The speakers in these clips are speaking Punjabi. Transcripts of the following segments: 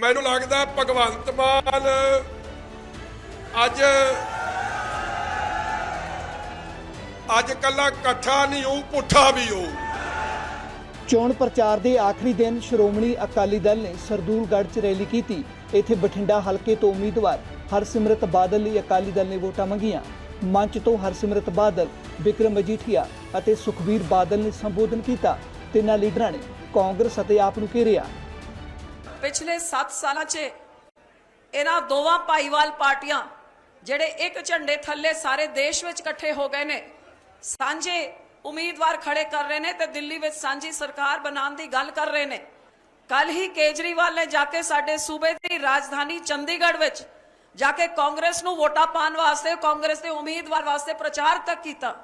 ਮੈਨੂੰ ਲੱਗਦਾ ਭਗਵੰਤ ਮਾਨ ਅੱਜ ਅੱਜ ਕੱਲਾ ਇਕੱਠਾ ਨਹੀਂ ਹੋਊ, ਪੁੱਠਾ ਵੀ ਹੋਊ। ਚੋਣ ਪ੍ਰਚਾਰ ਦੇ ਆਖਰੀ ਦਿਨ ਸ਼੍ਰੋਮਣੀ ਅਕਾਲੀ ਦਲ ਨੇ ਸਰਦੂਲਗੜ੍ਹ 'ਚ ਰੈਲੀ ਕੀਤੀ। ਇੱਥੇ ਬਠਿੰਡਾ ਹਲਕੇ ਤੋਂ ਉਮੀਦਵਾਰ ਹਰਸਿਮਰਤ ਬਾਦਲ ਲਈ ਅਕਾਲੀ ਦਲ ਨੇ ਵੋਟਾਂ ਮੰਗੀਆਂ। ਮੰਚ ਤੋਂ ਹਰਸਿਮਰਤ ਬਾਦਲ ਵਿਕਰਮ ਮਜੀਠੀਆ ਅਤੇ ਸੁਖਬੀਰ ਬਾਦਲ ਨੇ ਸੰਬੋਧਨ ਕੀਤਾ। ਤਿੰਨਾਂ ਲੀਡਰਾਂ ਨੇ ਕਾਂਗਰਸ ਅਤੇ ਆਪ ਨੂੰ ਘੇਰਿਆ। ਪਿਛਲੇ 7 ਸਾਲਾਂ 'ਚ ਇਹਨਾਂ ਦੋਵਾਂ ਭਾਈਵਾਲ ਪਾਰਟੀਆਂ ਜਿਹੜੇ ਇੱਕ ਝੰਡੇ ਥੱਲੇ ਸਾਰੇ ਦੇਸ਼ ਵਿੱਚ ਇਕੱਠੇ ਹੋ ਗਏ ਨੇ, ਸਾਂਝੇ ਉਮੀਦਵਾਰ ਖੜੇ ਕਰ ਰਹੇ ਨੇ ਤੇ ਦਿੱਲੀ ਵਿੱਚ ਸਾਂਝੀ ਸਰਕਾਰ ਬਣਾਉਣ ਦੀ ਗੱਲ ਕਰ ਰਹੇ ਨੇ। ਕੱਲ ਹੀ ਕੇਜਰੀਵਾਲ ਨੇ ਜਾ ਕੇ ਸਾਡੇ ਸੂਬੇ ਦੀ ਰਾਜਧਾਨੀ ਚੰਡੀਗੜ੍ਹ ਵਿੱਚ ਜਾ ਕੇ ਕਾਂਗਰਸ ਨੂੰ ਵੋਟਾਂ ਪਾਉਣ ਵਾਸਤੇ, ਕਾਂਗਰਸ ਦੇ ਉਮੀਦਵਾਰ ਵਾਸਤੇ ਪ੍ਰਚਾਰ ਤੱਕ ਕੀਤਾ।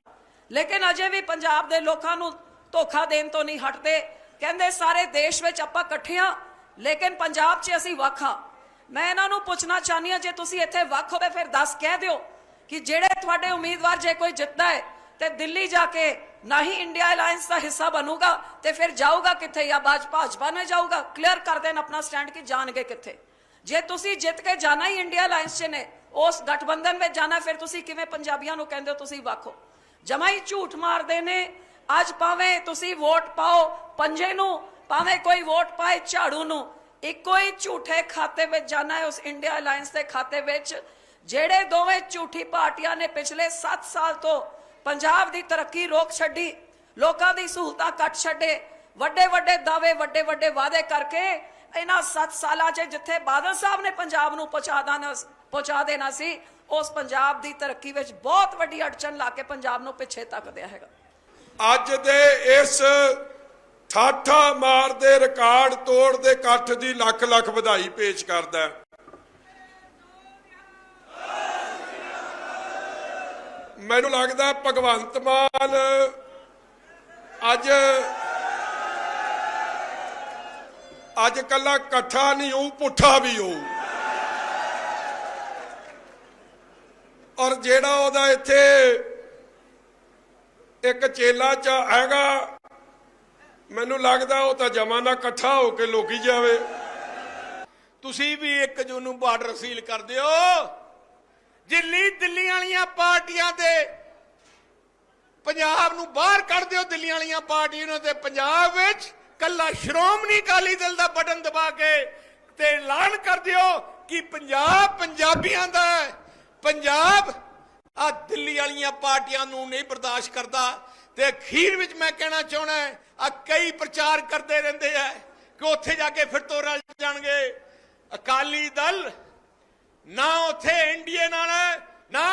ਲੇਕਿਨ ਅਜੇ ਵੀ ਪੰਜਾਬ ਦੇ ਲੋਕਾਂ ਨੂੰ ਧੋਖਾ ਦੇਣ ਤੋਂ ਨਹੀਂ ਹਟਦੇ। ਕਹਿੰਦੇ ਸਾਰੇ ਦੇਸ਼ ਵਿੱਚ ਆਪਾਂ ਇਕੱਠੇ ਇਕੱਠਿਆਂ ਲੇਕਿਨ ਪੰਜਾਬ 'ਚ ਅਸੀਂ ਵੱਖ ਹਾਂ। ਮੈਂ ਇਹਨਾਂ ਨੂੰ ਪੁੱਛਣਾ ਚਾਹਨੀ ਹਾਂ, ਜੇ ਤੁਸੀਂ ਇੱਥੇ ਵੱਖ ਹੋ ਫਿਰ ਦੱਸ ਕਹਿ ਦਿਓ ਕਿ ਜਿਹੜੇ ਤੁਹਾਡੇ ਉਮੀਦਵਾਰ ਜੇ ਕੋਈ ਜਿੱਤਦਾ ਹੈ, ਤੇ ਦਿੱਲੀ ਜਾ ਕੇ ਨਾ ਹੀ ਇੰਡੀਆ ਅਲਾਈਅੰਸ ਦਾ ਹਿੱਸਾ ਬਣੂਗਾ ਤੇ ਫਿਰ ਜਾਊਗਾ ਕਿੱਥੇ ਜਾਂ ਭਾਜਪਾ ਨੇ ਜਾਊਗਾ? ਕਲੀਅਰ ਕਰ ਦੇਣ ਆਪਣਾ ਸਟੈਂਡ ਕਿ ਜਾਣਗੇ ਕਿੱਥੇ। ਜੇ ਤੁਸੀਂ ਜਿੱਤ ਕੇ ਜਾਣਾ ਹੀ ਇੰਡੀਆ ਅਲਾਈਅੰਸ 'ਚ ਨੇ, ਉਸ ਗਠਬੰਧਨ ਵਿੱਚ ਜਾਣਾ, ਫਿਰ ਤੁਸੀਂ ਕਿਵੇਂ ਪੰਜਾਬੀਆਂ ਨੂੰ ਕਹਿੰਦੇ ਹੋ ਤੁਸੀਂ ਵੱਖ ਹੋ? ਜਮਾ ਹੀ ਝੂਠ ਮਾਰਦੇ ਨੇ, ਅੱਜ ਭਾਵੇਂ ਤੁਸੀਂ ਵੋਟ ਪਾਓ, ਪੰਜੇ ਨੂੰ ਭਾਵੇਂ ਕੋਈ ਵੋਟ ਪਾਏ ਝਾੜੂ ਨੂੰ, ਇੱਕੋ ਹੀ ਝੂਠੇ ਖਾਤੇ ਵਿੱਚ ਜਾਣਾ ਹੈ, ਉਸ ਇੰਡੀਆ ਅਲਾਈਅੰਸ ਦੇ ਖਾਤੇ ਵਿੱਚ, ਜਿਹੜੇ ਦੋਵੇਂ ਝੂਠੀ ਪਾਰਟੀਆਂ ਨੇ ਪਿਛਲੇ 7 ਸਾਲ ਤੋਂ ਪੰਜਾਬ ਦੀ ਤਰੱਕੀ ਰੋਕ ਛੱਡੀ, ਲੋਕਾਂ ਦੀ ਸਹੂਲਤਾਂ ਕੱਟ ਛੱਡੇ, ਵੱਡੇ ਵੱਡੇ ਦਾਅਵੇ, ਵੱਡੇ ਵੱਡੇ ਵਾਅਦੇ ਕਰਕੇ ਇਹਨਾਂ 7 ਸਾਲਾਂ 'ਚ ਜਿੱਥੇ ਬਾਦਲ ਸਾਹਿਬ ਨੇ ਪੰਜਾਬ ਨੂੰ ਪਹੁੰਚਾ ਦੇਣਾ ਪਹੁੰਚਾ ਦੇਣਾ ਸੀ, ਉਸ ਪੰਜਾਬ ਦੀ ਤਰੱਕੀ ਵਿੱਚ ਬਹੁਤ ਵੱਡੀ ਅੜਚਨ ਲਾ ਕੇ ਪੰਜਾਬ ਨੂੰ ਪਿੱਛੇ ਤੱਕ ਦਿਆ ਹੈਗਾ। ਅੱਜ ਦੇ ਇਸ ਠਾਠਾ ਮਾਰਦੇ, ਰਿਕਾਰਡ ਤੋੜਦੇ, ਇਕੱਠ ਦੀ ਲੱਖ ਲੱਖ ਵਧਾਈ ਪੇਸ਼ ਕਰਦਾ ਮੈਨੂੰ ਲੱਗਦਾ ਭਗਵੰਤ ਮਾਨ ਅੱਜ ਅੱਜ ਕੱਲਾ ਇਕੱਠਾ ਨਹੀਂ ਹੋਊ, ਪੁੱਠਾ ਵੀ ਹੋਊ। ਔਰ ਜਿਹੜਾ ਉਹਦਾ ਇੱਥੇ ਇੱਕ ਚੇਲਾ ਚ ਹੈਗਾ ਮੈਨੂੰ ਲੱਗਦਾ ਉਹ ਤਾਂ ਜਮਾਨਾ ਇਕੱਠਾ ਹੋ ਕੇ ਲੋਕੀ ਜਾਵੇ। ਤੁਸੀਂ ਵੀ 1 ਜੂਨ ਨੂੰ ਬਾਰਡਰ ਸੀਲ ਕਰ ਦਿਓ। ਦਿੱਲੀ ਦਿੱਲੀ ਵਾਲੀਆਂ ਪਾਰਟੀਆਂ ਦੇ ਪੰਜਾਬ ਨੂੰ ਬਾਹਰ ਕੱਢ ਦਿਓ ਦਿੱਲੀ ਵਾਲੀਆਂ ਪਾਰਟੀਆਂ ਨੂੰ ਤੇ ਪੰਜਾਬ ਵਿੱਚ ਕੱਲਾ ਸ਼੍ਰੋਮਣੀ ਅਕਾਲੀ ਦਲ ਦਾ ਬਟਨ ਦਬਾ ਕੇ ਤੇ ਐਲਾਨ ਕਰ ਦਿਓ ਕਿ ਪੰਜਾਬ ਪੰਜਾਬੀਆਂ ਦਾ ਹੈ। ਪੰਜਾਬ ਆ ਦਿੱਲੀ ਵਾਲੀਆਂ ਪਾਰਟੀਆਂ ਨੂੰ ਨਹੀਂ ਬਰਦਾਸ਼ਤ ਕਰਦਾ। ਤੇ ਅਖੀਰ ਵਿੱਚ ਮੈਂ ਕਹਿਣਾ ਚਾਹਣਾ ਆ ਕਈ ਪ੍ਰਚਾਰ ਕਰਦੇ ਰਹਿੰਦੇ ਆ ਕਿ ਉੱਥੇ ਜਾ ਕੇ ਫਿਰ ਤੋਂ ਰਲ ਜਾਣਗੇ। ਅਕਾਲੀ ਦਲ ਨਾ ਉੱਥੇ ਐਨਡੀਏ ਨਾਲ ਨਾ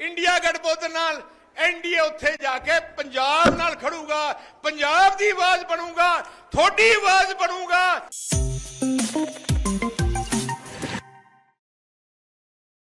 ਇੰਡੀਆ ਗਠਬੰਧਨ ਨਾਲ। ਐਨਡੀਏ ਉੱਥੇ ਜਾ ਕੇ ਪੰਜਾਬ ਨਾਲ ਖੜੂਗਾ, ਪੰਜਾਬ ਦੀ ਆਵਾਜ਼ ਬਣੂਗਾ, ਤੁਹਾਡੀ ਆਵਾਜ਼ ਬਣੂਗਾ।